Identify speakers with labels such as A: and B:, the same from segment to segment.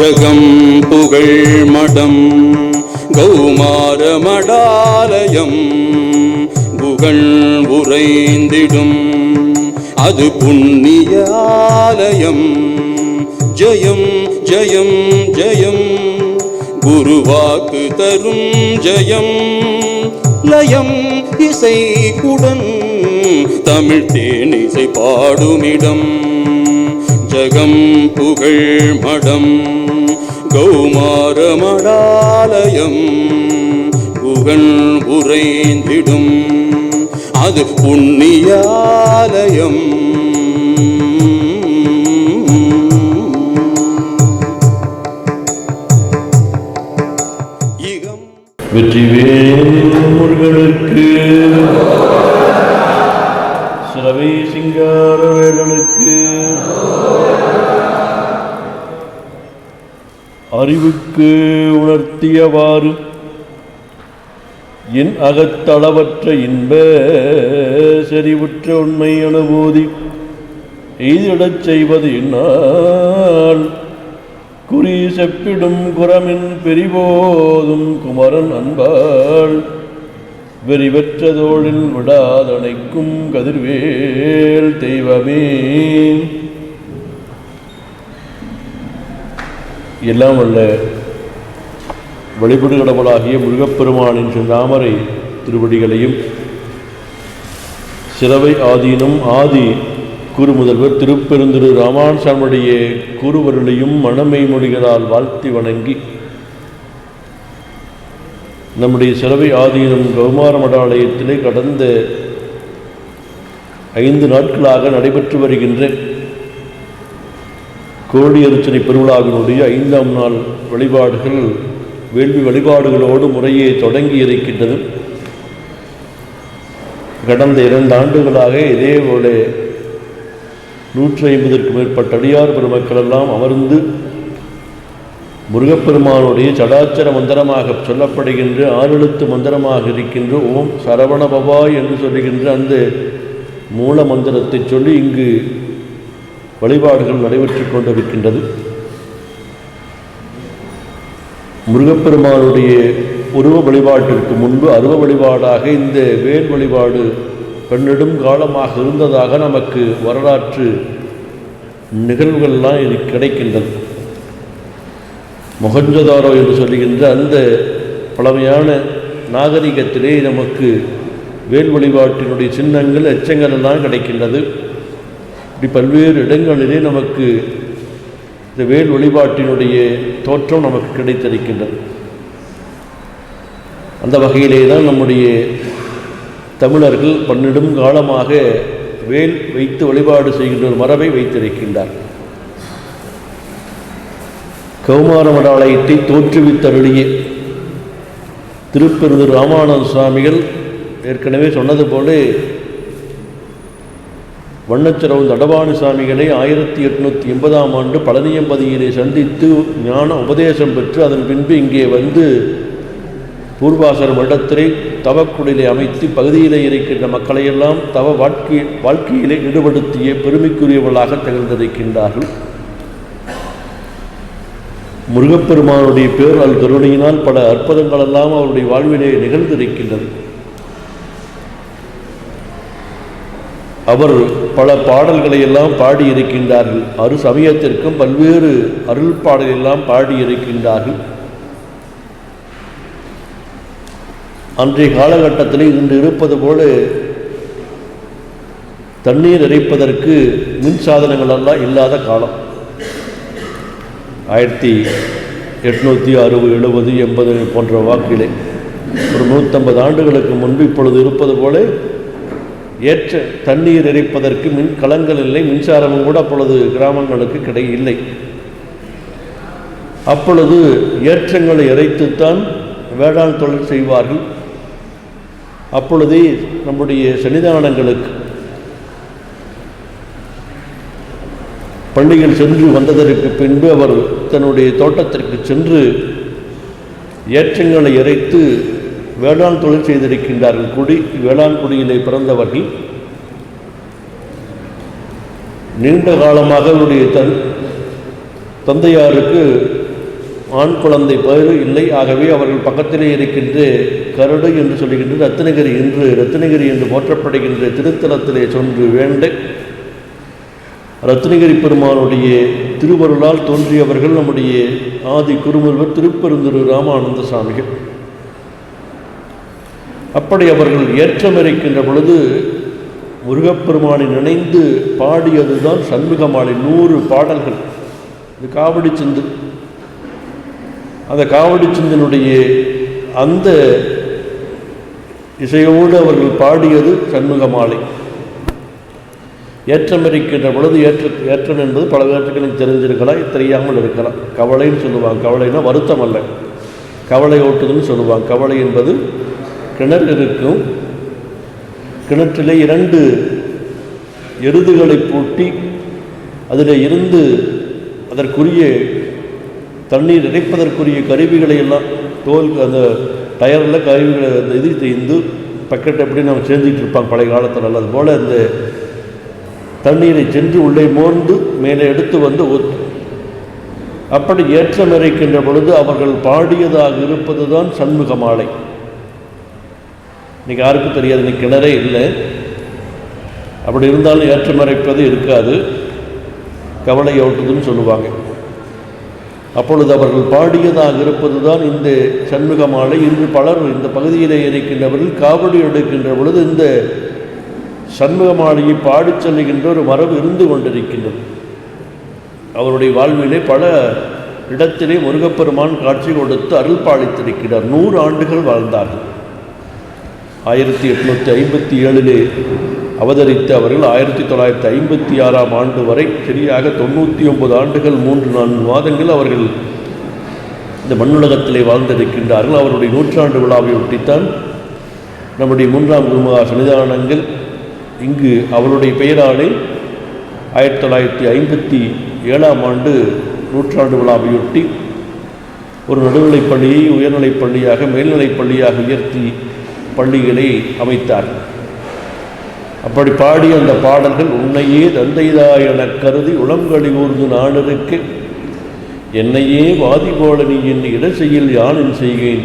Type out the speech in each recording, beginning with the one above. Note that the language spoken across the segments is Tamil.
A: ஜகம் புகழ் மடம் கௌமார மடாலயம். புகழ் உறைந்திடும் அது புண்ணிய ஆலயம். ஜயம் ஜயம் ஜெயம் குருவாக்கு தரும் ஜயம். லயம் இசை குடன் தமிழ் தேனிசை பாடுமிடம். ஜகம் புகழ் மடம் கௌமாரமடாலயம் புகழ் உறைந்திடும் அது புண்ணியாலயம். இகம்
B: வெற்றிவேல் முருகனுக்கு நமக்கு உணர்த்தியவாறு என் அகத்தளவற்ற இன்ப செறிவுற்ற உண்மை அனுபூதி எய்திடச் செய்வது என்னால். குறி செப்பிடும் குரமின் பெரிபோதும் குமரன் அன்பாள் வெறிவற்றதோழில் விடாதணைக்கும் கதிர்வேல் தெய்வமே. எல்லாம் உள்ள வழிபடு கடவுளாகிய முருகப்பெருமானின் செந்தாமரை திருவடிகளையும் சிறவை ஆதீனம் ஆதி குருமுதல்வர் திருப்பெருந்திரு ராமானுசாமியுடைய குருவருளையும் மனமை மொழிகளால் வாழ்த்தி வணங்கி நம்முடைய சிறவை ஆதீனம் கௌமார மடாலயத்திலே கடந்த ஐந்து நாட்களாக நடைபெற்று வருகின்ற கோழி அர்ச்சனை பெருவிழாவினுடைய ஐந்தாம் நாள் வழிபாடுகள் வேள்வி வழிபாடுகளோடு முறையே தொடங்கி இருக்கின்றது கடந்த இரண்டு ஆண்டுகளாக இதேபோல நூற்றி ஐம்பதற்கு மேற்பட்ட அடியார் பெருமக்கள் எல்லாம் அமர்ந்து முருகப்பெருமானுடைய சடாச்சர மந்திரமாக சொல்லப்படுகின்ற ஆறெழுத்து மந்திரமாக இருக்கின்ற ஓம் சரவண என்று சொல்லுகின்ற அந்த மூல மந்திரத்தை சொல்லி இங்கு வழிபாடுகள் நடைபெற்றுக் கொண்டிருக்கின்றது. முருகப்பெருமானுடைய உருவ வழிபாட்டிற்கு முன்பு அருவ வழிபாடாக இந்த வேல் வழிபாடு பெண்ணெடும் காலமாக இருந்ததாக நமக்கு வரலாற்று நிகழ்வுகள்லாம் இது கிடைக்கின்றது மொகஞ்சதாரோ என்று சொல்லுகின்ற அந்த பழமையான நாகரிகத்திலே நமக்கு வேல் வழிபாட்டினுடைய சின்னங்கள் எச்சங்கள் எல்லாம் கிடைக்கின்றது. இப்படி பல்வேறு இடங்களிலே நமக்கு இந்த வேல் வழிபாட்டினுடைய தோற்றம் நமக்கு கிடைத்திருக்கின்றது. அந்த வகையிலே தான் நம்முடைய தமிழர்கள் பன்னெடும் காலமாக வேல் வைத்து வழிபாடு செய்கின்ற ஒரு மரபை வைத்திருக்கின்றார். கௌமாரமடாலயத்தை தோற்றுவித்தருளிய திருப்பெருது ராமானந்த சுவாமிகள் ஏற்கனவே சொன்னது போல வண்ணச்சிரவு தடபாணி சாமிகளை ஆயிரத்தி எட்நூற்றி எண்பதாம் ஆண்டு பழனியம்பதியிலே சந்தித்து ஞான உபதேசம் பெற்று அதன் பின்பு இங்கே வந்து பூர்வாசர் மண்டத்திலே தவக்குடிலை அமைத்து பகுதியிலே இருக்கின்ற மக்களையெல்லாம் தவ வாழ்க்கை வாழ்க்கையிலே ஈடுபடுத்திய பெருமைக்குரியவர்களாக திகழ்ந்திருக்கின்றார்கள். முருகப்பெருமானுடைய பேரல் கருணையினால் பல அற்புதங்களெல்லாம் அவருடைய வாழ்விலே நிகழ்ந்திருக்கின்றது. அவர் பல பாடல்களை எல்லாம் பாடியிருக்கின்றார்கள். அரு சமயத்திற்கும் பல்வேறு அருள் பாடலெல்லாம் பாடியிருக்கின்றார்கள். அன்றைய காலகட்டத்தில் இன்று இருப்பது போல தண்ணீர் இறைப்பதற்கு மின் சாதனங்களெல்லாம் இல்லாத காலம். ஆயிரத்தி எட்நூற்றி அறுபது எழுபது எண்பது போன்ற வாக்கிலே. ஒரு நூற்றம்பது ஆண்டுகளுக்கு முன்பு இப்பொழுது இருப்பது போல ஏற்ற தண்ணீர் இறைப்பதற்கு மின் கலங்கள் இல்லை மின்சாரமும் கூட அப்பொழுது கிராமங்களுக்கு கிடை இல்லை. அப்பொழுது ஏற்றங்களை இறைத்துத்தான் வேளாண் தொழில் செய்வார்கள். அப்பொழுதே நம்முடைய சன்னிதானங்களுக்கு பள்ளிகள் சென்று வந்ததற்கு பின்பு அவர் தன்னுடைய தோட்டத்திற்கு சென்று ஏற்றங்களை இறைத்து வேளாண் தொழில் செய்திருக்கின்றார்கள் குடி வேளாண் குடியிலே பிறந்தவர்கள். நீண்ட காலமாக அவருடைய தன் தந்தையாருக்கு ஆண் குழந்தை பயிறு இல்லை. ஆகவே அவர்கள் பக்கத்திலே இருக்கின்ற கருடு என்று சொல்லுகின்ற ரத்னகிரி என்று ரத்னகிரி என்று போற்றப்படுகின்ற திருத்தலத்திலே சென்று வேண்ட ரத்னகிரி பெருமானுடைய திருவருளால் தோன்றியவர்கள் நம்முடைய ஆதி குருமுருவர் திருப்பெருந்துரு ராமானந்த சாமிகள் அப்படி அவர்கள் ஏற்றமிருக்கின்ற பொழுது முருகப்பெருமானை நினைந்து பாடியதுதான் சண்முகமாலை நூறு பாடல்கள். இது காவடி சிந்து. அந்த காவடி சிந்தனுடைய அந்த இசையோடு அவர்கள் பாடியது சண்முகமாலை. ஏற்றமிருக்கின்ற பொழுது ஏற்ற ஏற்றம் என்பது பல பேர்களுக்கு தெரிஞ்சிருக்கலாம் தெரியாமல் இருக்கலாம். கவலைன்னு சொல்லுவாங்க. கவலைன்னா வருத்தம் அல்ல. கவலை ஓட்டுதுன்னு சொல்லுவாங்க. கவலை என்பது கிணறு இருக்கும் கிணற்றிலே இரண்டு எருதுகளை பூட்டி அதில் இருந்து அதற்குரிய தண்ணீர் இறைப்பதற்குரிய கருவிகளை எல்லாம் தோல் அந்த டயரில் கருவிகளை அந்த இது செய்து பக்கெட் எப்படி நம்ம செஞ்சுட்டு இருப்பாங்க பழைய காலத்தில் அது போல் அந்த தண்ணீரை சென்று உள்ளே மோர்ந்து மேலே எடுத்து வந்து ஊத்து. அப்படி ஏற்றம் இறைக்கின்ற பொழுது அவர்கள் பாடியதாக இருப்பது தான் சண்முக மாலை இன்னைக்கு யாருக்கும் தெரியாது இன்னைக்கு கிணறே இல்லை. அப்படி இருந்தாலும் ஏற்றமறைப்பது இருக்காது. கவலை ஓட்டுதுன்னு சொல்லுவாங்க. அப்பொழுது அவர்கள் பாடியதாக இருப்பது தான் இந்த சண்முக மாலை. இன்று பலர் இந்த பகுதியிலே இருக்கின்றவர்கள் காவடி எடுக்கின்ற பொழுது இந்த சண்முக மாலையை பாடிச் செல்லுகின்ற ஒரு மரபு இருந்து கொண்டிருக்கின்றது. அவருடைய வாழ்விலே பல இடத்திலே முருகப்பெருமான் காட்சி கொடுத்து அருள் பாலித்திருக்கிறார். நூறு ஆண்டுகள் வாழ்ந்தார்கள். ஆயிரத்தி எட்நூற்றி ஐம்பத்தி ஏழிலே அவதரித்த அவர்கள் ஆயிரத்தி தொள்ளாயிரத்தி ஐம்பத்தி ஆறாம் ஆண்டு வரை சரியாக தொண்ணூற்றி ஒன்பது ஆண்டுகள் மூன்று நான்கு மாதங்கள் அவர்கள் இந்த மண்ணுலகத்திலே வாழ்ந்திருக்கின்றார்கள். அவருடைய நூற்றாண்டு விழாவை ஒட்டித்தான் நம்முடைய மூன்றாம் குருமகா சன்னிதானங்கள் இங்கு அவருடைய பெயராலே ஆயிரத்தி தொள்ளாயிரத்தி ஐம்பத்தி ஏழாம் ஆண்டு நூற்றாண்டு விழாவையொட்டி ஒரு நடுநிலைப் பள்ளியை உயர்நிலைப் பள்ளியாக மேல்நிலைப் பள்ளியாக உயர்த்தி பள்ளிகளை அமைத்தார். அப்படி பாடிய அந்த பாடல்கள் உன்னையே தந்தைதா எனக் கருதி உளங்கழி ஊர்ந்து நாடருக்கு என்னையே வாதி போல நீ என் இடசெய்யில் யானின் செய்கேன்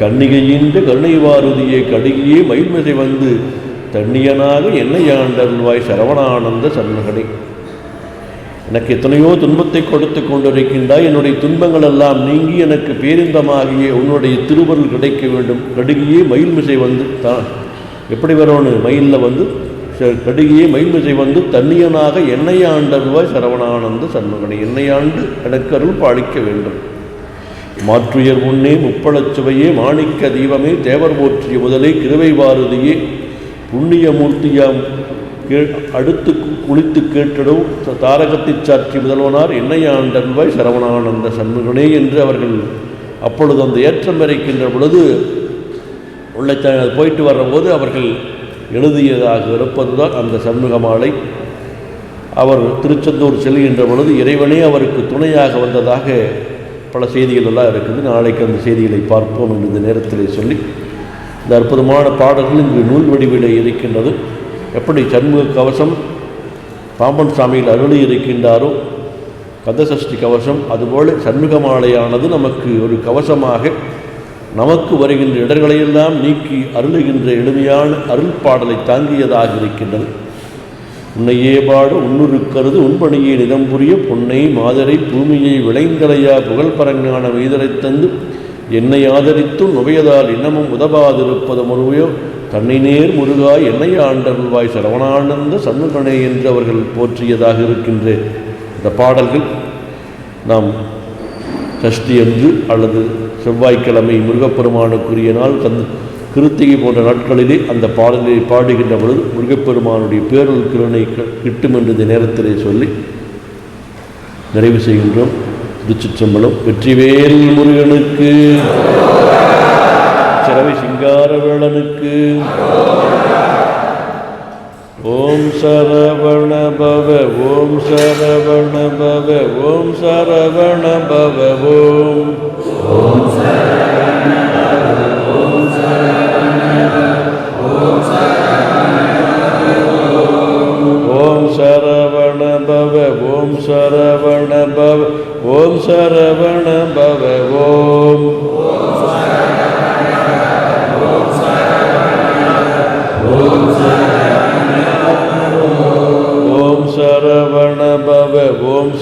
B: கண்ணிகையின்ற கருணைவாருதியை கடுகியே மயில்மிசை வந்து தண்ணியனாக என்னை ஆண்டருள்வாய் சரவணானந்த சன்னகடை எனக்கு எத்தனையோ துன்பத்தை கொடுத்து கொண்டிருக்கின்றாய். என்னுடைய துன்பங்கள் எல்லாம் நீங்கி எனக்கு பேரிந்தமாகிய உன்னுடைய திருவருள் கிடைக்க வேண்டும். கடுகியே மயில்மிசை வந்து தான் எப்படி வரணும் மயிலில் வந்து ச- கடுகியே மயில்மிசை வந்து தண்ணியனாக என்னை ஆண்டருவாய் சரவணானந்த சண்முகனை. என்னை ஆண்டு எனக்கு அருள் பாலிக்க வேண்டும். மாற்றுயர் முன்னே முப்பழச் சுவையே மாணிக்க தீபமே. தேவர் போற்றிய முதலே கிருவை பாரதியே புண்ணிய மூர்த்தியாம் கே அடுத்து குளித்து கேட்டிடும். தாரகத்தை தாரகத்தைச் சாற்றி முதல்வனார் என்னை ஆண்டன்பாய் சரவணானந்த சண்முகனே என்று அவர்கள் அப்பொழுது அந்த ஏற்றம் இறைக்கின்ற பொழுது உள்ளே போயிட்டு வரும்போது அவர்கள் எழுதியதாக இருப்பதுதான் அந்த சண்முக மாலை. அவர் திருச்செந்தூர் செல்கின்ற பொழுது இறைவனே அவருக்கு துணையாக வந்ததாக பல செய்திகள் எல்லாம் இருக்குது. நாளைக்கு அந்த செய்திகளை பார்ப்போம் என்று இந்த நேரத்திலே சொல்லி இந்த அற்புதமான பாடல்கள் இங்கு நூல் வடிவிலே இருக்கின்றது. எப்படி சண்முக கவசம் பாம்பன் சாமியில் அருளி இருக்கின்றாரோ கந்தசஷ்டி கவசம் அதுபோல சண்முக மாலையானது நமக்கு ஒரு கவசமாக நமக்கு வருகின்ற இடர்களையெல்லாம் நீக்கி அருளுகின்ற எளிமையான அருள் பாடலை தாங்கியதாக இருக்கின்றது. உன்னையே பாடு உன்னுருக்கருது உன்பணியை நிதம் புரிய பொன்னை மாதரை பூமியை விளைந்தலையா புகழ் பரங்கான மீதரைத் தந்து என்னை ஆதரித்தும் நுவையதால் இன்னமும் உதவாதிருப்பது முழுவையோ தன்னை நேர் முருகாய் என்னை ஆண்டருள்வாய். சரவணானந்த சண்முகனே என்று அவர்கள் போற்றியதாக இருக்கின்ற இந்த பாடல்கள் நாம் சஷ்டி அன்று அல்லது செவ்வாய்க்கிழமை முருகப்பெருமானுக்குரிய நாள் தந்து கிருத்திகை போன்ற நாட்களிலே அந்த பாடலை பாடுகின்ற பொழுது முருகப்பெருமானுடைய பேரல் கிருணை க- கிட்டும் என்று இந்த நேரத்திலே சொல்லி நிறைவு செய்கின்றோம். திருச்சிற்றம்பலம் வெற்றிவேல் முருகனுக்கு. சிறவை சரவணனுக்கு. ஓம் சரவண பவ ஓம் சரவண பவ ஓம் சரவண பவ ஓம். ஓம் சரவண பவ ஓம் சரவண பவ ஓம் சரவண பவ ஓம்.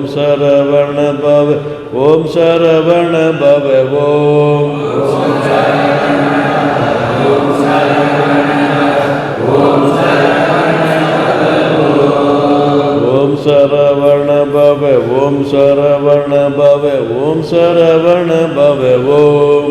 B: ஓம் சரவண பவ ஓம் சரவண பவ ஓம். ஓம் சரவண பவ ஓம் சரவண பவ ஓம் சரவண பவ ஓம்.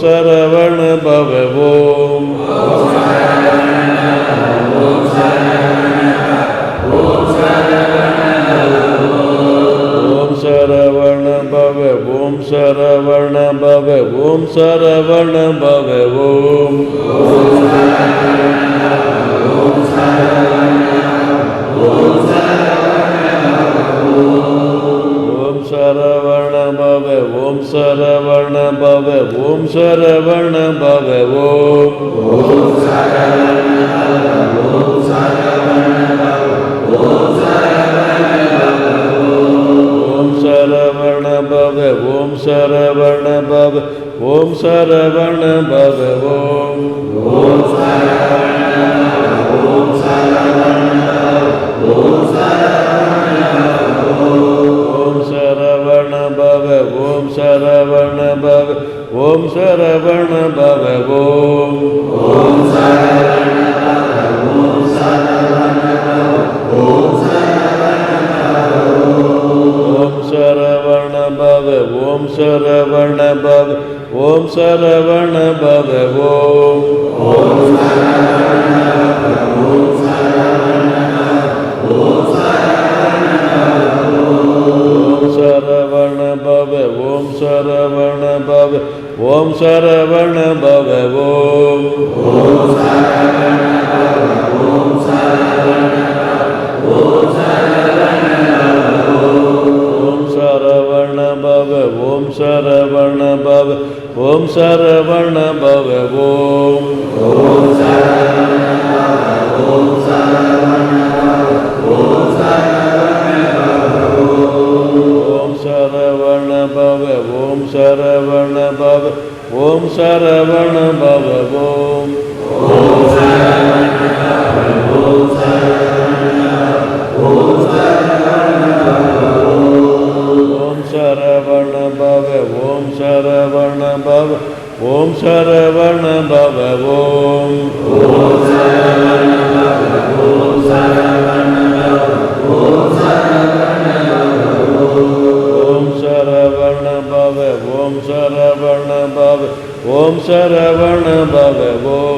B: सरवण भव ஓம் சரவண பவ
A: शरवण भव। ओम शरवण भव। ओम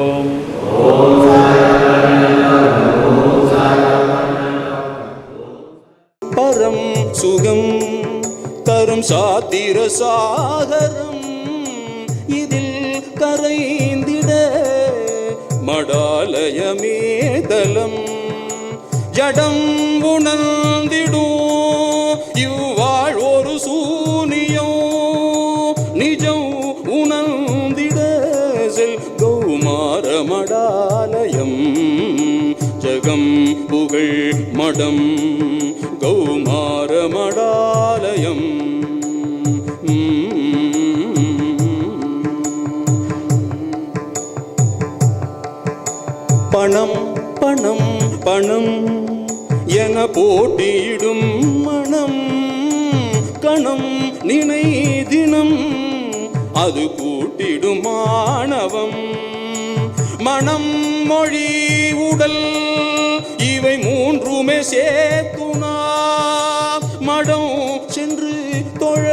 A: பணம் என போட்டியிடும் மனம். கணம் நினை தினம் அது கூட்டிடும் மாணவம் மனம் மொழி உடல் இவை மூன்றுமே சேர்த்துனா மடம் சென்று தொழ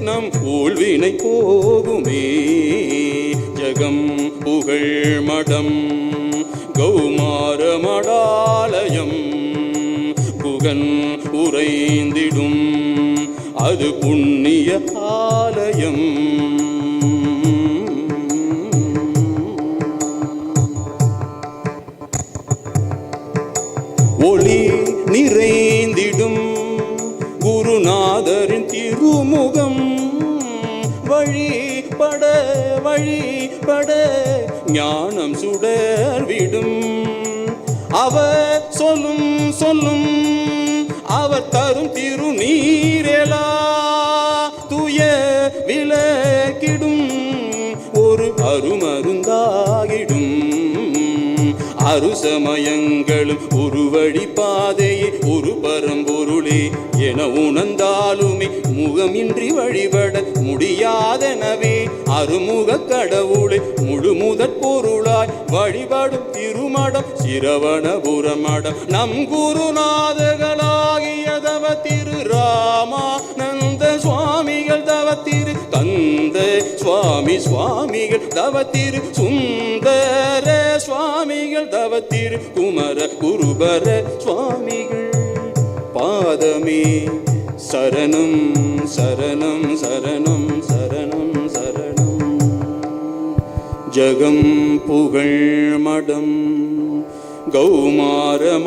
A: நம் ஊழ்வினை போகுமே. ஜகம் புகழ் மடம். கௌமாரமடாலயம். புகன் உறைந்திடும் அது புண்ணிய ஆலயம் ஒளி நிறைந்திடும் குருநாதரின் திருமுகம். வழிபட வழிபட ஞானம் சுடர் விடும். அவர் சொல்லும் சொல்லும் அவர் தரும் திருநீரேலா துய விளக்கிடும் ஒரு அருமருந்தாகிடும். அருசமயங்களும் ஒரு வழி பாதையே ஒரு பரம்பொருளே என உணர்ந்தாலுமே முகமின்றி வழிபட முடியாதெனவே அருமுக கடவுளை முழு முதற் பொருளாய் வழிபடும் திருமடம் சிரவணபுரமடம். நம் குருநாதர்களாகிய தவ திரு ராமானந்த சுவாமிகள் தவ திரு தந்த சுவாமி சுவாமிகள் தவ திரு சுந்தர சுவாமிகள் தவ திரு குமர குருபர சுவாமிகள். பாதமே சரணம் சரணம் சரணம் சரணம் சரணம். ஜகம் புகழ் மடம் கௌமார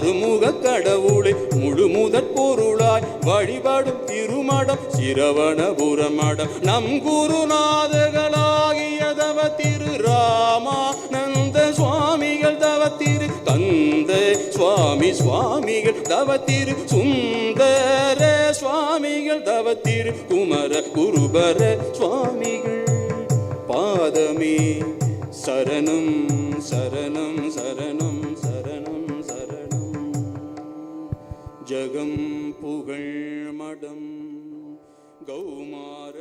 A: அருமுக கடவுளை முழுமுதற் பொருளாய் வழிபடும் திருமடம் சிரவணபுரமடம். நம் குருநாதகளாகிய தவ திரு ராமானந்த சுவாமிகள் தவ திரு கந்த சுவாமி சுவாமிகள் தவ திரு சுந்தர சுவாமிகள் தவ திரு குமர குருபர சுவாமிகள். பாதமே சரணம் சரணம் சரணம். ஜகம் புகழ் மடம் கௌமார